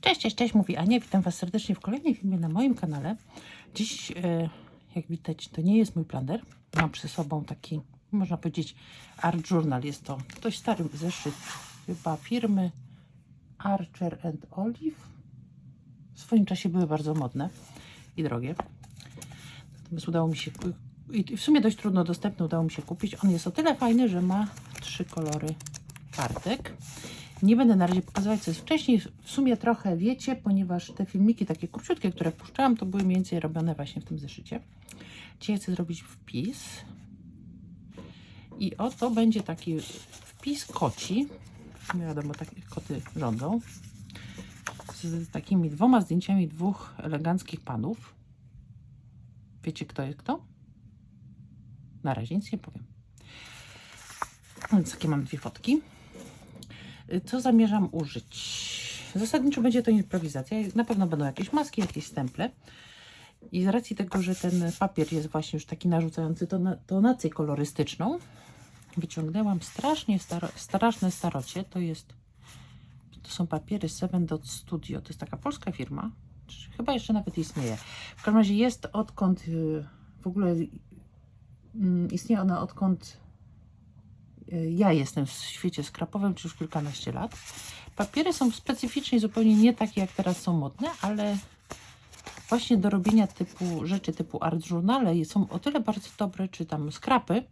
Cześć, cześć, cześć, mówi Ania. Witam Was serdecznie w kolejnym filmie na moim kanale. Dziś, e, jak widać, to nie jest mój planer. Mam przy sobą taki, można powiedzieć, art journal. Jest to dość stary zeszyt chyba firmy Archer and Olive. W swoim czasie były bardzo modne i drogie. Natomiast udało mi się, i w sumie dość trudno dostępny, udało mi się kupić. On jest o tyle fajny, że ma trzy kolory kartek. Nie będę na razie pokazywać, co jest wcześniej. W sumie trochę wiecie, ponieważ te filmiki takie króciutkie, które wpuszczałam, to były mniej więcej robione właśnie w tym zeszycie. Dzisiaj chcę zrobić wpis. I oto będzie taki wpis koci. Nie wiadomo, takie koty rządzą. Z takimi dwoma zdjęciami dwóch eleganckich panów. Wiecie, kto jest kto? Na razie nic nie powiem. Więc takie mam dwie fotki. Co zamierzam użyć? Zasadniczo będzie to improwizacja. Na pewno będą jakieś maski, jakieś stemple. I z racji tego, że ten papier jest właśnie już taki narzucający tona- tonację kolorystyczną, wyciągnęłam strasznie staro, straszne starocie. To jest, to są papiery Seven Dot Studio. To jest taka polska firma. Chyba jeszcze nawet istnieje. W każdym razie jest odkąd y, w ogóle mm, istnieje ona odkąd y, ja jestem w świecie skrapowym, czy już kilkanaście lat. Papiery są specyficznie zupełnie nie takie, jak teraz są modne, ale właśnie do robienia typu rzeczy typu art journale są o tyle bardzo dobre, czy tam skrapy,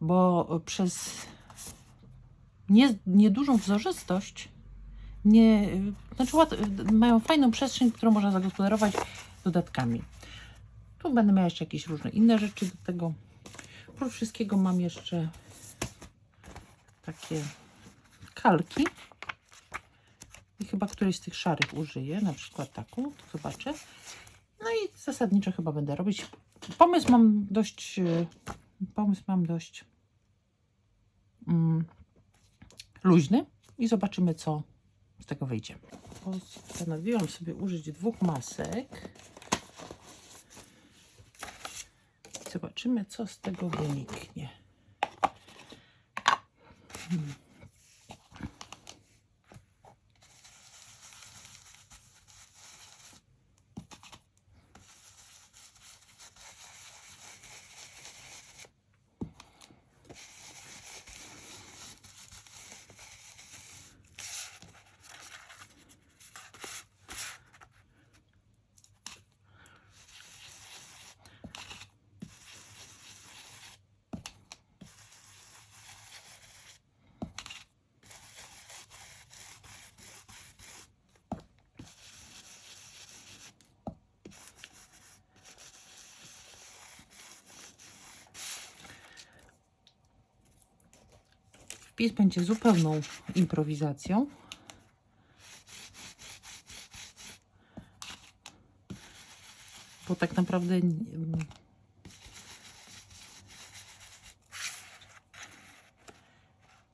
bo przez nie, niedużą wzorzystość nie, znaczy łat, mają fajną przestrzeń, którą można zagospodarować dodatkami. Tu będę miała jeszcze jakieś różne inne rzeczy do tego. Oprócz wszystkiego mam jeszcze takie kalki. I chyba którejś z tych szarych użyję, na przykład taką, zobaczę. No i zasadniczo chyba będę robić. Pomysł mam dość, e, pomysł mam dość mm, luźny i zobaczymy, co z tego wyjdzie. Postanowiłam sobie użyć dwóch masek. Zobaczymy, co z tego wyniknie. Mm-hmm. Wpis będzie zupełną improwizacją. Bo tak naprawdę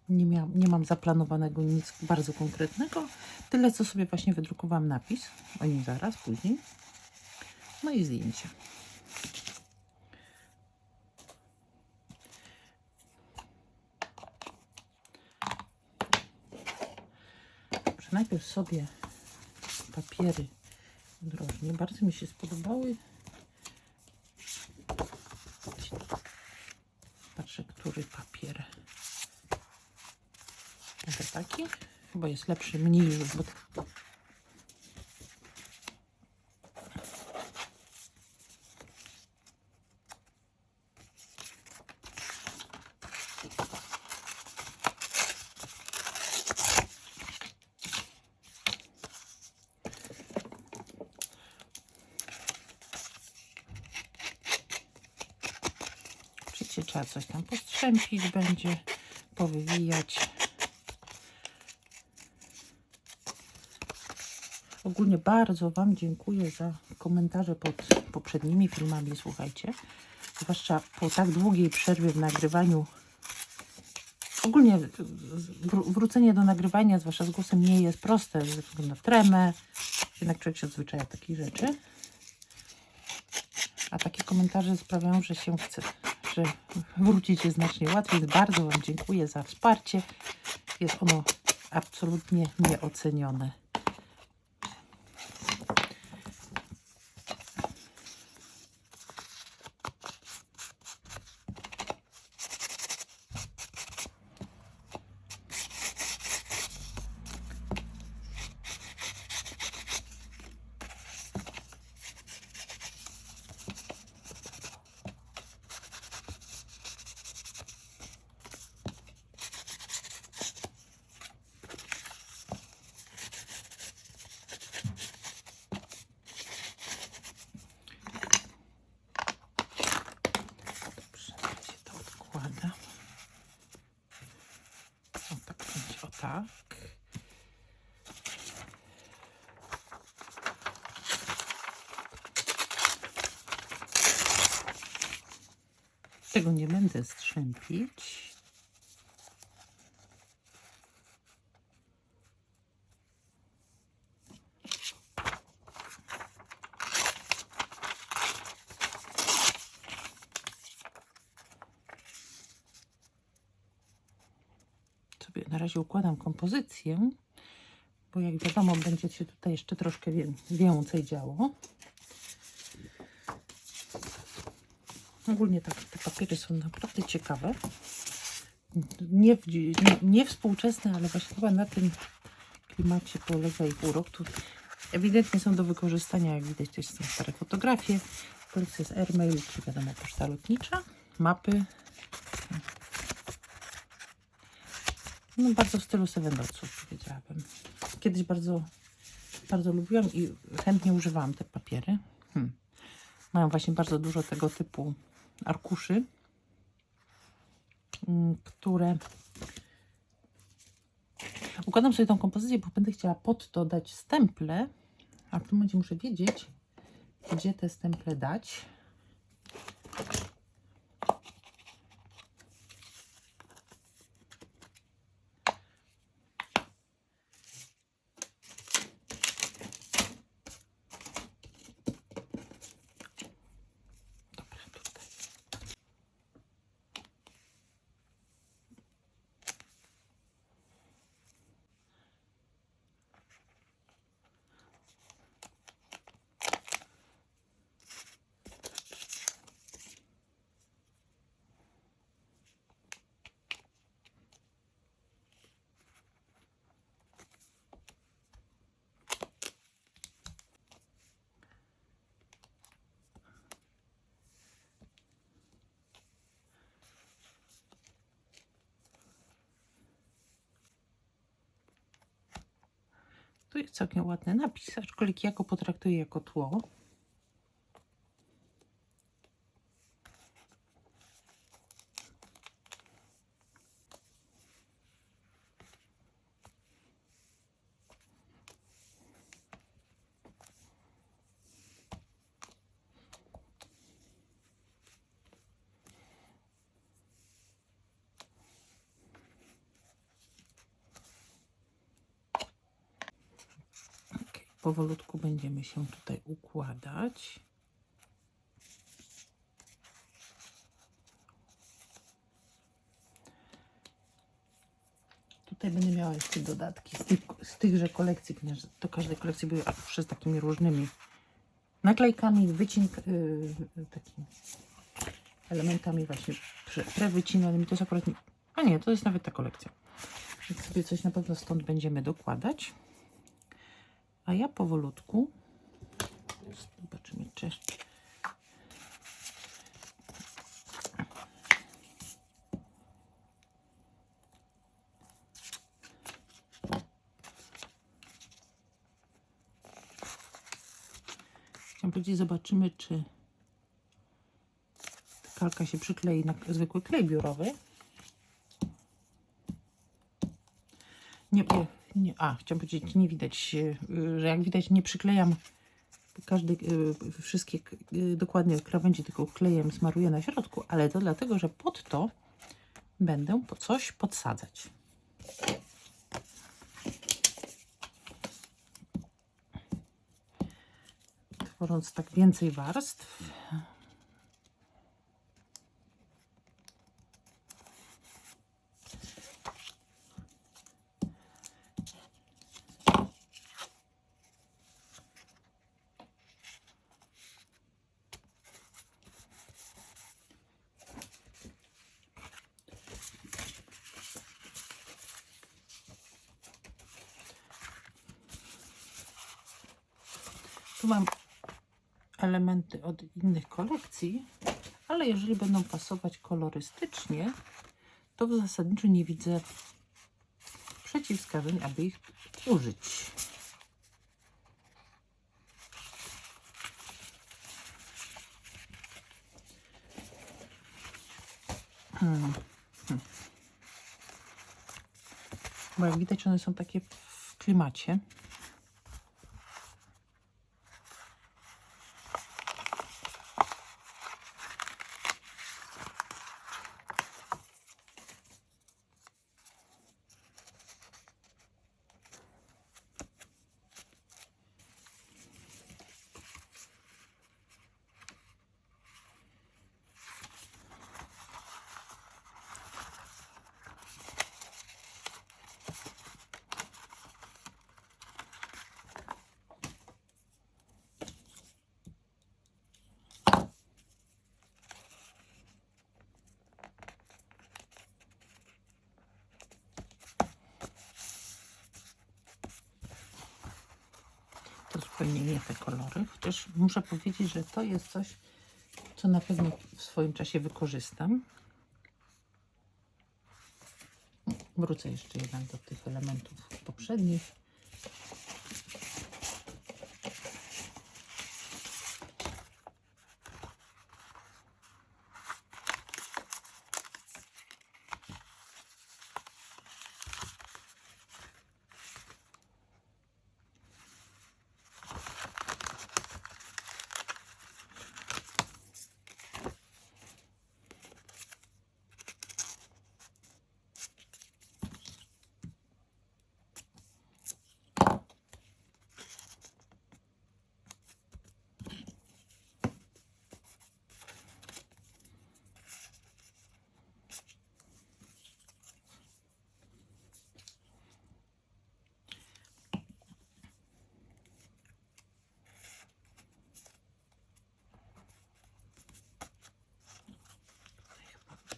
nie, miałam, nie mam zaplanowanego nic bardzo konkretnego. Tyle, co sobie właśnie wydrukowałam napis. O nim zaraz, później. No i zdjęcie. Najpierw sobie papiery drożnie. Bardzo mi się spodobały. Patrzę, który papier. Może taki? Chyba jest lepszy, mniej już, Oczywiście trzeba coś tam postrzępić będzie, powywijać. Ogólnie bardzo Wam dziękuję za komentarze pod poprzednimi filmami, słuchajcie. Zwłaszcza po tak długiej przerwie w nagrywaniu. Ogólnie wró- wrócenie do nagrywania, zwłaszcza z głosem, nie jest proste ze względu na tremę. Jednak człowiek się odzwyczaja od takich rzeczy. A takie komentarze sprawiają, że się chce, wrócić jest znacznie łatwiej. Bardzo Wam dziękuję za wsparcie. Jest ono absolutnie nieocenione. O tak o tak. Tego nie będę strzępić. Układam kompozycję, bo jak wiadomo, będzie się tutaj jeszcze troszkę więcej działo. Ogólnie tak, te papiery są naprawdę ciekawe. Nie, nie, nie współczesne, ale właśnie chyba na tym klimacie polega ich urok. Tu ewidentnie są do wykorzystania, jak widać, też są stare fotografie. Kolekcja jest Airmail, czyli wiadomo, poczta lotnicza, mapy, No bardzo w stylu Seven Dotsów, powiedziałabym. Kiedyś bardzo, bardzo lubiłam i chętnie używałam te papiery. Hmm. Mają właśnie bardzo dużo tego typu arkuszy, mm, które układam sobie tą kompozycję, bo będę chciała pod to dać stemple, a w tym momencie muszę wiedzieć, gdzie te stemple dać. Tu jest całkiem ładny napis, aczkolwiek ja go potraktuję jako tło. Powolutku będziemy się tutaj układać. Tutaj będę miała jeszcze dodatki z, tych, z tychże kolekcji, ponieważ do każdej kolekcji były arkusze z takimi różnymi naklejkami, wycink, yy, takimi elementami właśnie pre, prewycinanymi. To jest akurat a nie, to jest nawet ta kolekcja. Więc sobie coś na pewno stąd będziemy dokładać. A ja powolutku. Zobaczymy, czy zobaczymy, czy kalka się przyklei na zwykły klej biurowy. Nie, nie, a, chciałam powiedzieć, nie widać, y, że jak widać, nie przyklejam każdy, y, wszystkie y, dokładnie krawędzi, tylko klejem smaruję na środku, ale to dlatego, że pod to będę coś podsadzać. Tworząc tak więcej warstw. Tu mam elementy od innych kolekcji, ale jeżeli będą pasować kolorystycznie, to w zasadniczo nie widzę przeciwwskazań, aby ich użyć. Hmm. Hmm. Bo jak widać, one są takie w klimacie. To zupełnie nie te kolory. Chociaż muszę powiedzieć, że to jest coś, co na pewno w swoim czasie wykorzystam. Wrócę jeszcze jednak do tych elementów poprzednich.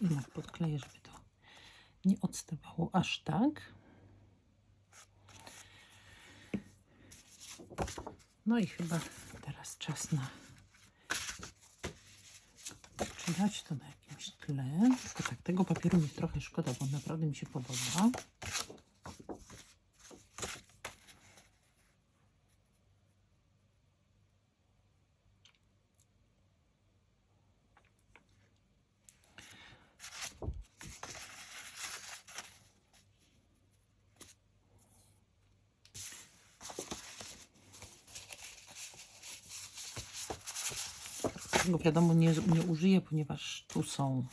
Jednak podkleję, żeby to nie odstawało aż tak. No i chyba teraz czas na przydać to na jakimś tle. Tylko tak, tego papieru mi trochę szkoda, bo naprawdę mi się podoba. Tego wiadomo nie, nie użyję, ponieważ tu są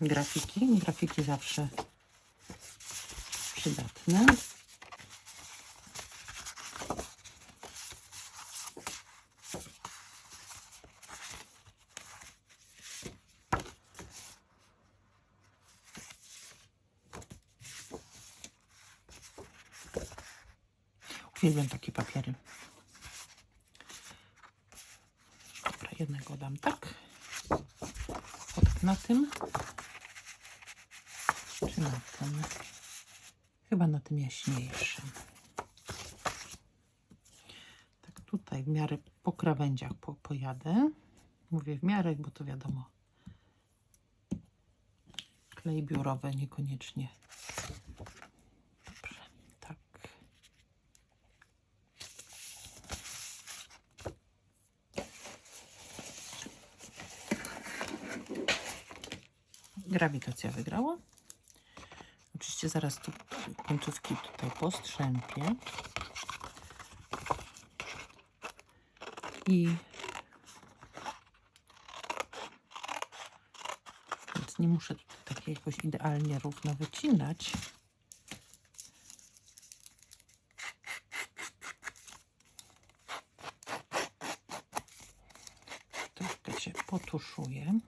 grafiki. Grafiki zawsze przydatne. Uwielbiam takie papiery. Jednego dam tak. O, tak na tym. Czy na tym? Chyba na tym jaśniejszym. Tak tutaj w miarę po krawędziach po, pojadę. Mówię w miarę, bo to wiadomo. Klej biurowy niekoniecznie. Dobrze, tak. Grawitacja wygrała. Oczywiście zaraz tu końcówki tutaj postrzępię. I więc nie muszę tutaj tak jakoś idealnie równo wycinać. Troszkę się potuszuję.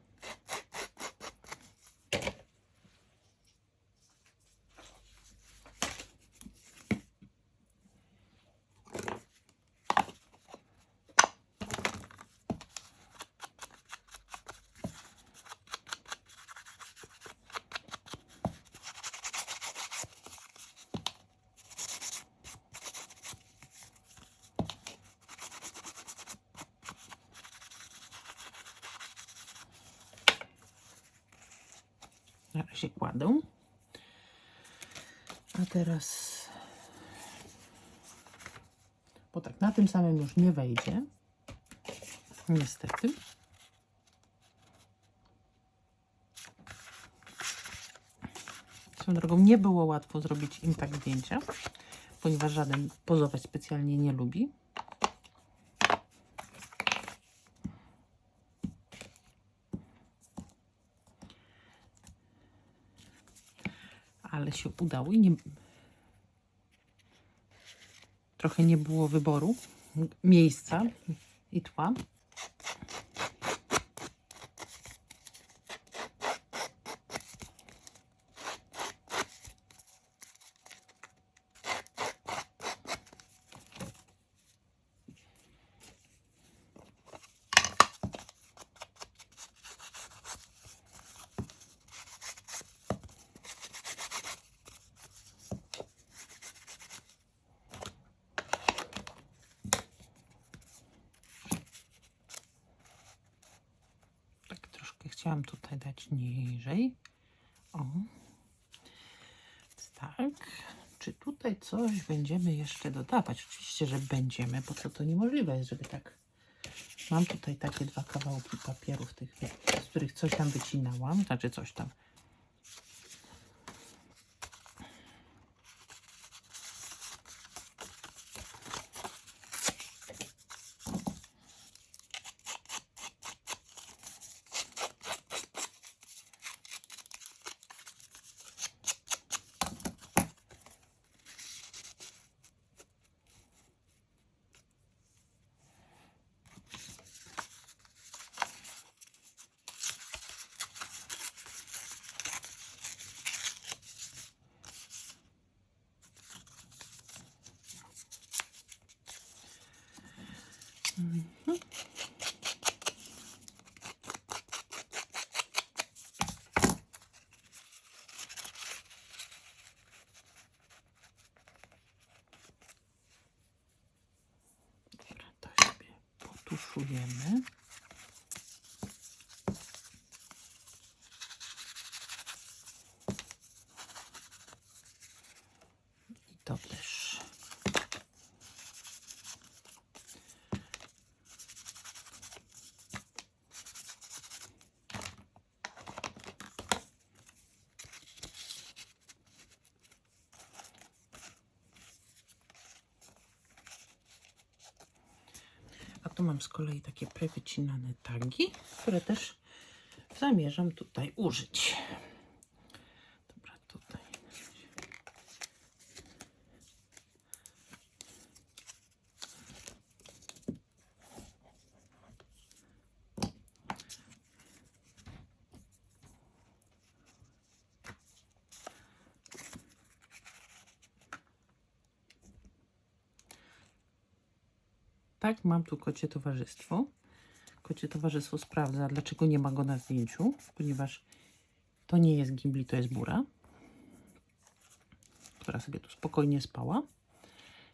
Razie kładę. A teraz, bo tak na tym samym już nie wejdzie. Niestety. Swoją drogą nie było łatwo zrobić im tak zdjęcia, ponieważ żaden pozować specjalnie nie lubi. Ale się udało i nie... Trochę nie było wyboru miejsca i tła. Tak troszkę chciałam tutaj dać niżej. O. Więc Tak. Czy tutaj coś będziemy jeszcze dodawać? Oczywiście, że będziemy, bo co to niemożliwe jest, żeby tak. Mam tutaj takie dwa kawałki papierów, tych, z których coś tam wycinałam, znaczy coś tam. Dobra, to sobie potuszujemy. I to też. A tu mam z kolei takie prewycinane tagi, które też zamierzam tutaj użyć. Dobra, tutaj. Tak, mam tu kocie towarzystwo. Kocie towarzystwo sprawdza, dlaczego nie ma go na zdjęciu, ponieważ to nie jest Gimbli, to jest Bura, która sobie tu spokojnie spała.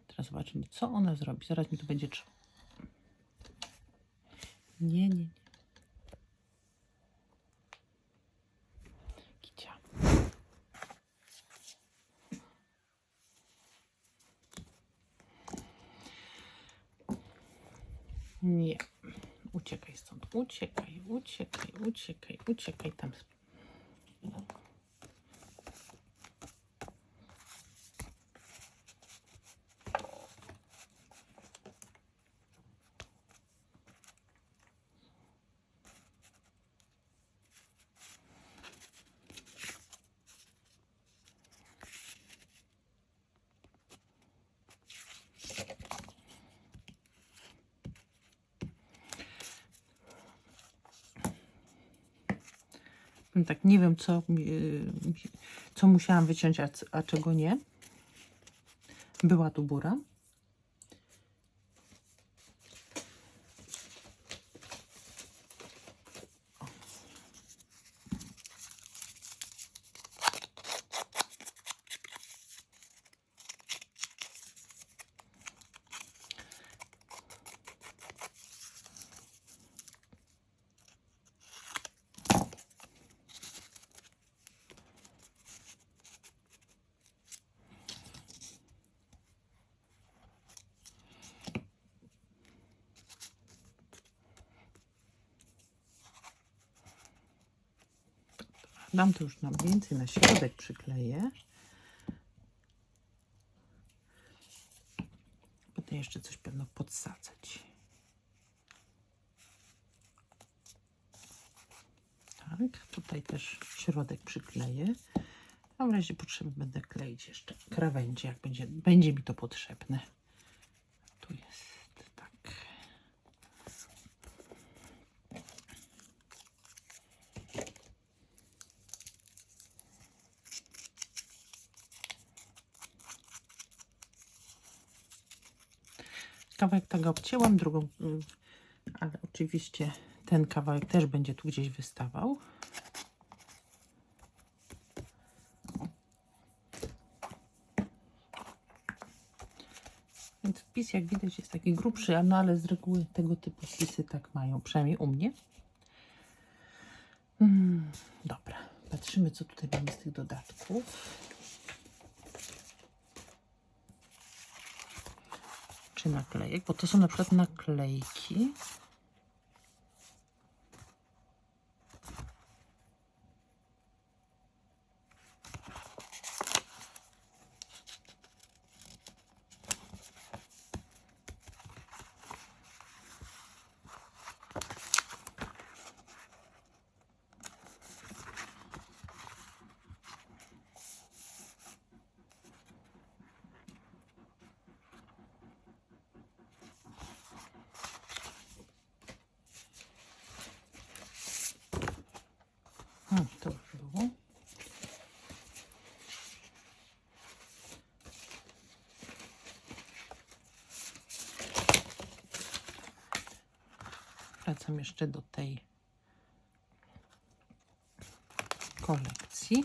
Teraz zobaczymy, co ona zrobi. Zaraz mi tu będzie. Nie, nie, nie. Учекай, учекай, учекай, учекай там. Tak, nie wiem, co, y, co musiałam wyciąć, a, a czego nie. Była tu bura. Dam to już nam więcej na środek przykleję. Będę jeszcze coś pewno podsadzać. Tak, tutaj też środek przykleję. A w razie potrzeby będę kleić jeszcze krawędzie, jak będzie, będzie mi to potrzebne. Tu jest tak. Tego obcięłam, drugą, y, ale oczywiście ten kawałek też będzie tu gdzieś wystawał. Więc wpis, jak widać, jest taki grubszy, no ale z reguły tego typu wpisy tak mają, przynajmniej u mnie. Mm, dobra, patrzymy, co tutaj mamy z tych dodatków. Naklejek, bo to są na przykład naklejki. Hmm, to już było. Wracam jeszcze do tej kolekcji.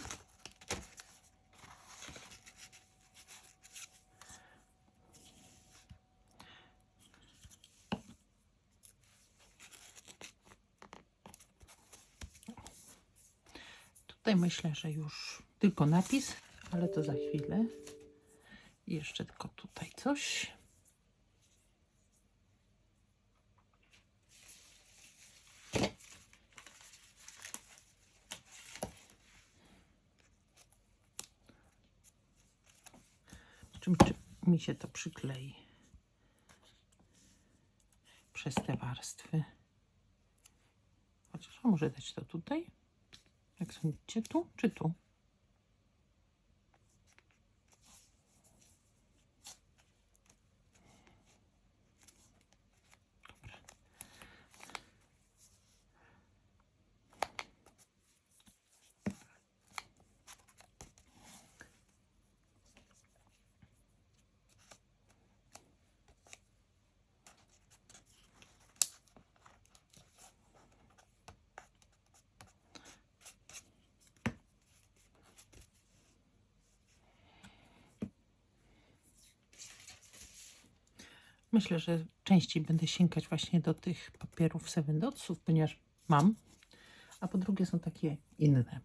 Tutaj myślę, że już tylko napis, ale to za chwilę. Jeszcze tylko tutaj coś. Czym, czy mi się to przyklei przez te warstwy. Chociaż może dać to tutaj? Jak sądzicie, tu czy tu? Myślę, że częściej będę sięgać właśnie do tych papierów Seven Dotsów, ponieważ mam, a po drugie są takie inne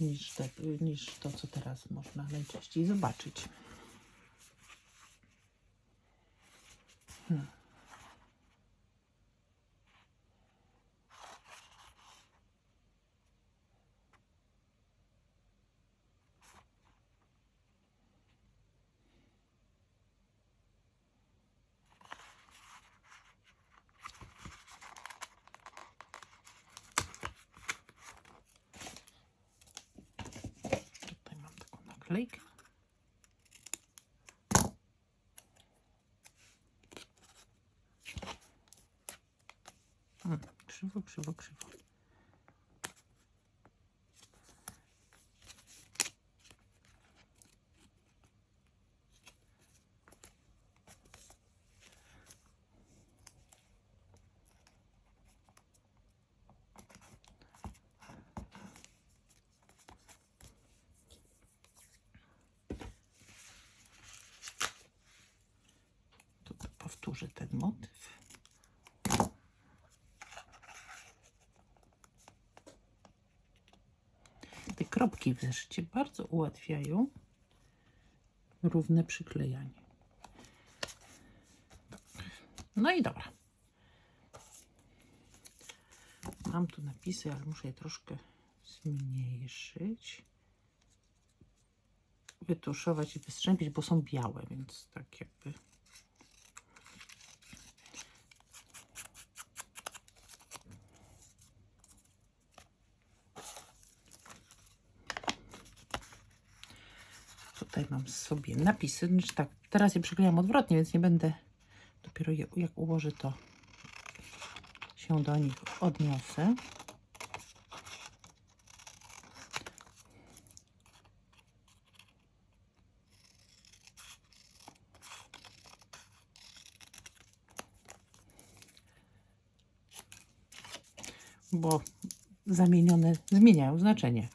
niż, te, niż to, co teraz można najczęściej zobaczyć. Hmm. bleek. Krzywo, krzywo, krzywo. Powtórzę ten motyw. Te kropki w zeszycie bardzo ułatwiają równe przyklejanie. No i dobra. Mam tu napisy, ale muszę je troszkę zmniejszyć. Wytuszować i wystrzępić, bo są białe, więc tak jakby. Tutaj mam sobie napisy. Znaczy tak, teraz je przyklejam odwrotnie, więc nie będę dopiero je, jak ułożę to się do nich odniosę. Bo zamienione zmieniają znaczenie.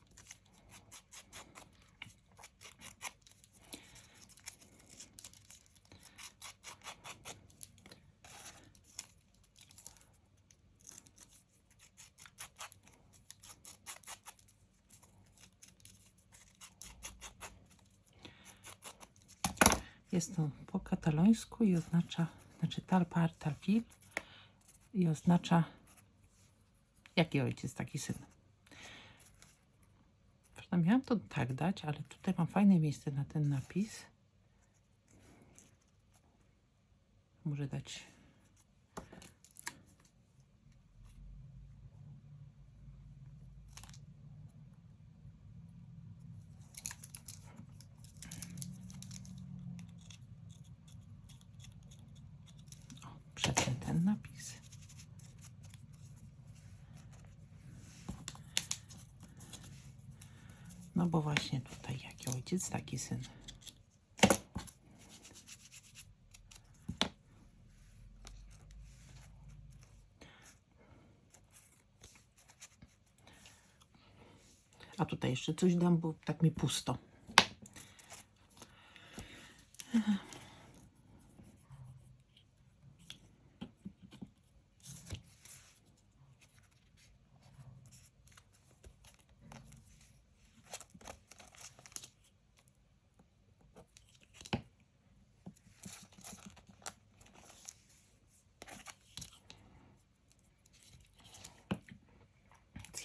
Jest to po katalońsku i oznacza, znaczy tal par tal fil i oznacza jaki ojciec, taki syn. Prawda, miałam to tak dać, ale tutaj mam fajne miejsce na ten napis. Może dać przetnę ten napis. No bo właśnie tutaj jaki ojciec, taki syn. A tutaj jeszcze coś dam, bo tak mi pusto.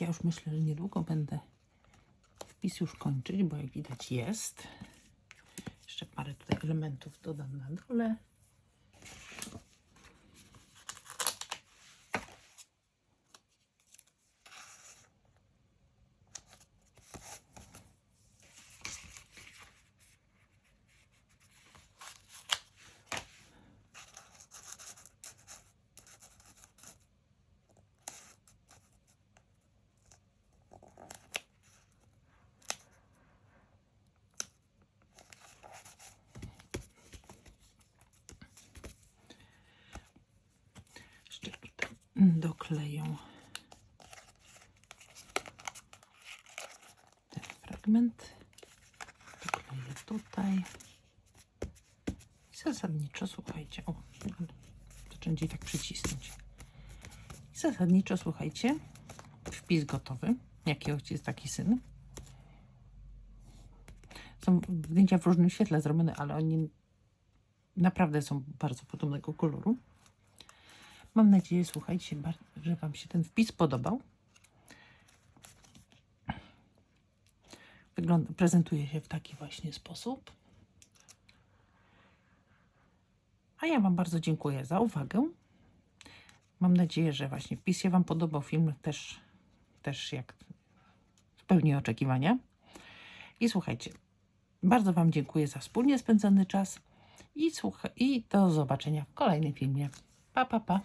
Ja już myślę, że niedługo będę wpis już kończyć, bo jak widać jest. Jeszcze parę tutaj elementów dodam na dole. Jeszcze tutaj dokleję ten fragment. Dokleję tutaj. I zasadniczo, słuchajcie, o, zaczęcie tak przycisnąć. I zasadniczo, słuchajcie, wpis gotowy. Jaki ojciec, taki syn. Są zdjęcia w różnym świetle zrobione, ale oni naprawdę są bardzo podobnego koloru. Mam nadzieję, słuchajcie, że Wam się ten wpis podobał. Wygląda, prezentuje się w taki właśnie sposób. Ja Wam bardzo dziękuję za uwagę. Mam nadzieję, że właśnie wpis się Wam podobał. Film też, też jak spełni oczekiwania. I słuchajcie, bardzo Wam dziękuję za wspólnie spędzony czas i, słucha- i do zobaczenia w kolejnym filmie. Pa, pa, pa.